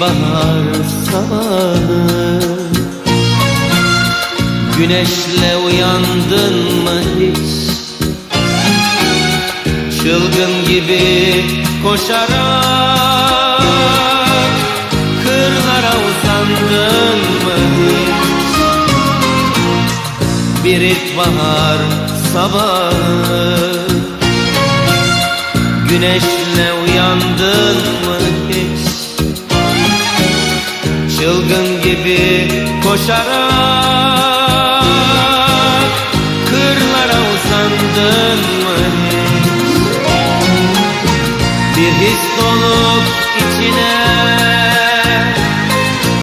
bahar sabahı Güneşle uyandın mı hiç? Çılgın gibi koşarak Kırlara uzandın mı hiç? Bir ilkbahar sabahı Güneşle uyandın mı Çılgın gibi koşarak Kırlara uzandın mı Bir his içine